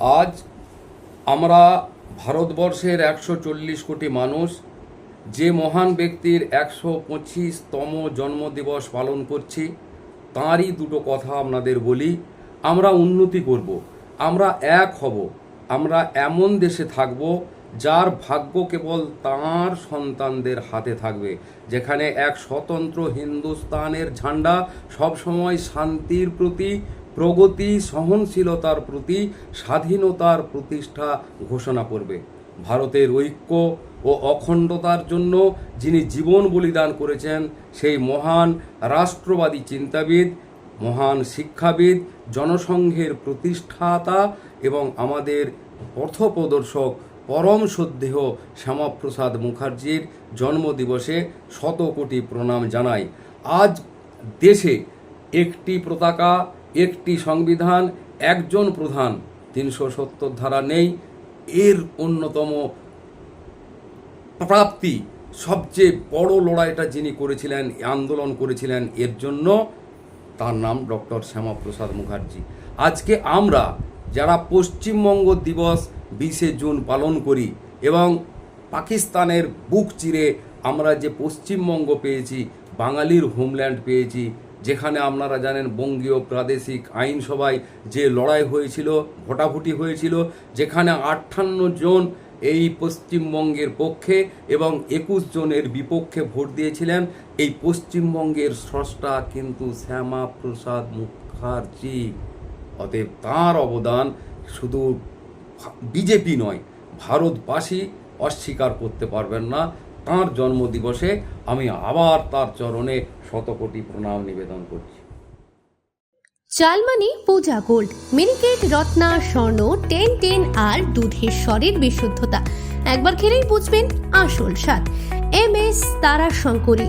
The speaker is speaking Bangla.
আজ আমরা ভারতবর্ষের একশো চল্লিশ কোটি মানুষ যে মহান ব্যক্তির একশো পঁচিশতম জন্মদিবস পালন করছি, তাঁরই দুটো কথা আপনাদের বলি। আমরা উন্নতি করব, আমরা এক হব, আমরা এমন দেশে থাকব যার ভাগ্য কেবল তাঁর সন্তানদের হাতে থাকবে, যেখানে এক স্বতন্ত্র হিন্দুস্তানের ঝান্ডা সবসময় শান্তির প্রতি প্রগতি, সহনশীলতার প্রতি, স্বাধীনতার প্রতিষ্ঠা ঘোষণা করবে। ভারতের ঐক্য ও অখণ্ডতার জন্য যিনি জীবন বলিদান করেছেন, সেই মহান রাষ্ট্রবাদী চিন্তাবিদ, মহান শিক্ষাবিদ, জনসংঘের প্রতিষ্ঠাতা এবং আমাদের পথপ্রদর্শক পরম শ্রদ্ধেয় শ্যামাপ্রসাদ মুখার্জির জন্মদিবসে শত কোটি প্রণাম জানাই। আজ দেশে একটি পতাকা একটি সংবিধান, একজন প্রধান, তিনশো সত্তর ধারা নেই। এর অন্যতম প্রাপ্তি, সবচেয়ে বড় লড়াইটা যিনি করেছিলেন আন্দোলন করেছিলেন, এর জন্য তার নাম ডক্টর শ্যামাপ্রসাদ মুখার্জি। আজকে আমরা যারা পশ্চিমবঙ্গ দিবস বিশে জুন পালন করি এবং পাকিস্তানের বুক চিরে আমরা যে পশ্চিমবঙ্গ পেয়েছি, বাঙালির হোমল্যান্ড পেয়েছি যেখানে আপনারা জানেন বঙ্গীয় প্রাদেশিক আইনসভায় যে লড়াই হয়েছিল, ভোটাভুটি হয়েছিল, যেখানে আটান্ন জন এই পশ্চিমবঙ্গের পক্ষে এবং একুশ জনের বিপক্ষে ভোট দিয়েছিলেন। এই পশ্চিমবঙ্গের স্রষ্টা কিন্তু শ্যামা প্রসাদ মুখার্জি। অতএব তাঁর অবদান শুধু বিজেপি নয়, ভারতবাসী অস্বীকার করতে পারবেন না। তাঁর জন্মদিবসে আমি আবার তার চরণে শতকোটি প্রণাম নিবেদন করছি। চালমানি Puja gold, Miniket, Ratna, Swarna, ten ten আর দুধের স্বরের বিশুদ্ধতা। একবার খেলেই বুঝবেন আসল স্বাদ। এম এস তারা শঙ্করী